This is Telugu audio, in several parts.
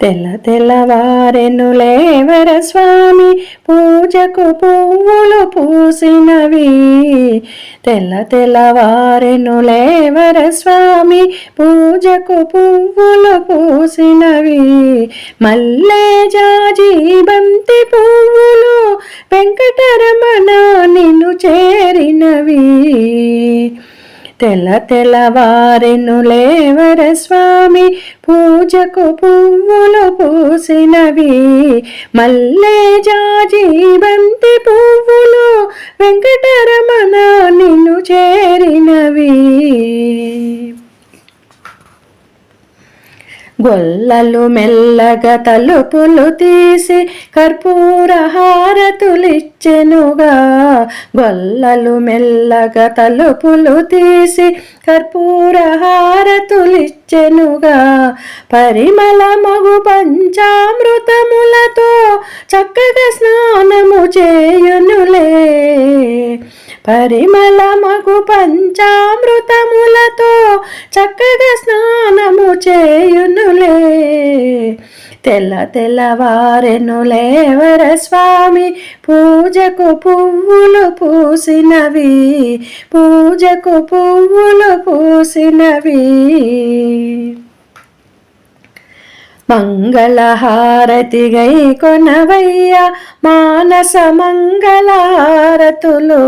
తెల్ల తెల్లవారెను లేవర స్వామి పూజకు పువ్వులు పూసినవి. తెల్ల తెల్లవారెను లేవర స్వామి పూజకు పువ్వులు పూసినవి. మల్లె జాజి బంతి పువ్వులు వెంకటరమణ నిన్ను చేరినవి. తెల్ల తెలవారెను లేవర స్వామి పూజకు పువ్వులు పూసినవి. మల్లె జాజి బంతి పువ్వులు వెంకటరమణ నిన్ను చేరినవి. గొల్లలు మెల్లగా తలుపులు తీసి కర్పూర హారతులిచ్చెనుగా. గొల్లలు మెల్లగా తలుపులు తీసి కర్పూర హారతులిచ్చెనుగా. పరిమళ మగు పంచామృతములతో చక్కగా స్నానము చేయునులే. పరిమళ మగు పంచామృతములతో చక్కగా స్నానము చేయునులే. తెల్ల తెల్లవారెను లేవర స్వామి పూజకు పువ్వులు పూసినవి పూజకు పువ్వులు పూసినవి. మంగళహారతిగై కొనవయ్య మానస మంగళహారతులు.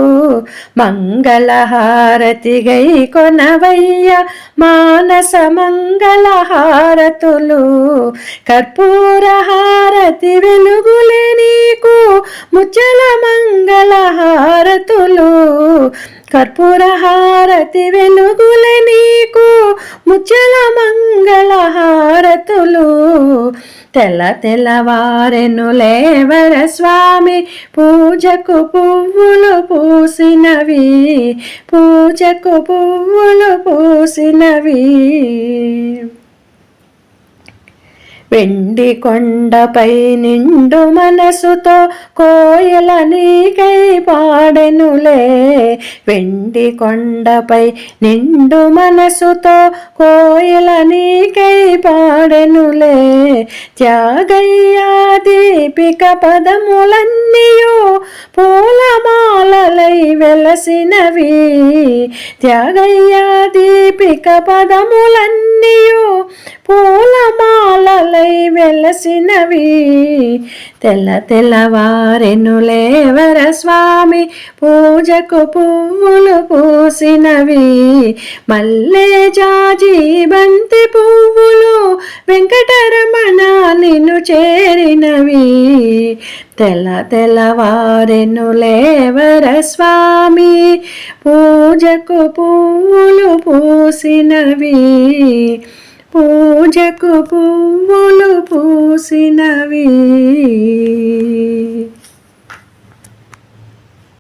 మంగళహారతిగై కొనవయ్య మానస మంగళహారతులు. కర్పూరహారతి వెలుగులే నీకు ముచ్చల మంగళహారతులు. కర్పూరహారతి వెలుగుల నీకు ముచ్చల మంగళహారతులు. తెల్ల తెల్లవారెను లేవర స్వామి పూజకు పువ్వులు పూసినవి పూజకు పువ్వులు పూసినవి. వెండి కొండపై నిండు మనసుతో కోయల నీకై పాడెనులే. వెండి కొండపై నిండు మనసుతో కోయల నీకై పాడెనులే. త్యాగయ్యా దీపిక పదములన్నీయు పూలమాలలై వెలసినవి. త్యాగయ్యా దీపిక పదములన్నీయు పూల వెలసినవి తెల్ల తెల్లవారెను లేవర స్వామి పూజకు పువ్వులు పూసినవి. మల్లె జాజి బంతి పువ్వులు వెంకటరమణ నిన్ను చేరినవి. తెల్ల తెల్లవారెను లేవర స్వామి పూజకు పువ్వులు పూసినవి. పూజకు పువ్వులు పూసినవి